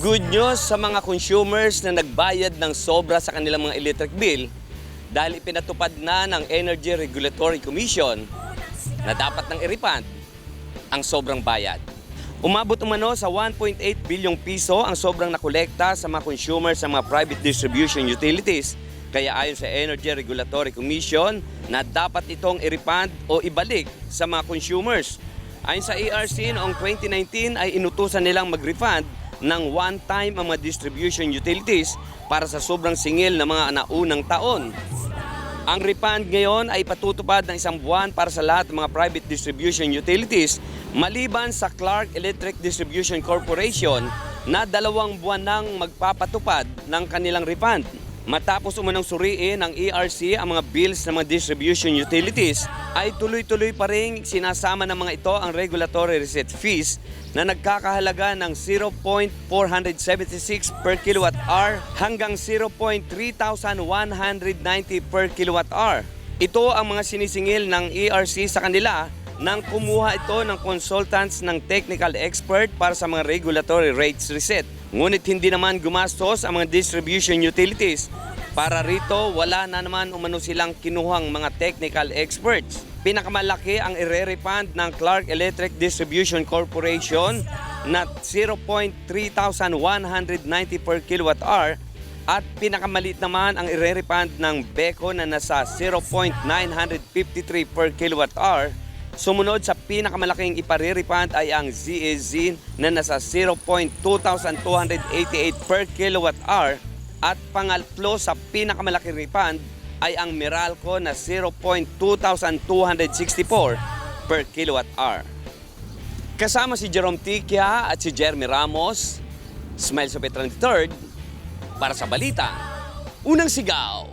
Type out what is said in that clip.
Good news sa mga consumers na nagbayad ng sobra sa kanilang mga electric bill dahil ipinatupad na ng Energy Regulatory Commission na dapat nang i-refund ang sobrang bayad. Umabot umano sa 1.8 bilyong piso ang sobrang nakolekta sa mga consumers sa mga private distribution utilities. Kaya ayon sa Energy Regulatory Commission na dapat itong i-refund o ibalik sa mga consumers. Ayon sa ERC noong 2019 ay inutusan nilang mag-refund ng one-time ang mga distribution utilities para sa sobrang singil ng mga naunang taon. Ang refund ngayon ay patutupad ng isang buwan para sa lahat ng mga private distribution utilities maliban sa Clark Electric Distribution Corporation na dalawang buwan nang magpapatupad ng kanilang refund. Matapos umunang suriin ng ERC ang mga bills ng mga distribution utilities, ay tuloy-tuloy pa rin sinasama ng mga ito ang regulatory receipt fees na nagkakahalaga ng 0.476 per kilowatt hour hanggang 0.3190 per kilowatt hour. Ito ang mga sinisingil ng ERC sa kanila nang kumuha ito ng consultants ng technical expert para sa mga regulatory rates reset. Ngunit hindi naman gumastos ang mga distribution utilities. Para rito, wala na naman umano silang kinuhang mga technical experts. Pinakamalaki ang ire-refund ng Clark Electric Distribution Corporation na 0.3190 per kilowatt hour at pinakamalit naman ang ire-refund ng Beko na nasa 0.953 per kilowatt hour. Sumunod sa pinakamalaking ipare-refund ay ang ZAZ na nasa 0.2288 per kilowatt hour at pangatlo sa pinakamalaking refund ay ang Meralco na 0.2264 per kilowatt hour. Kasama si Jerome Tikia at si Jeremy Ramos, Smile sa Petran III, para sa balita. Unang sigaw,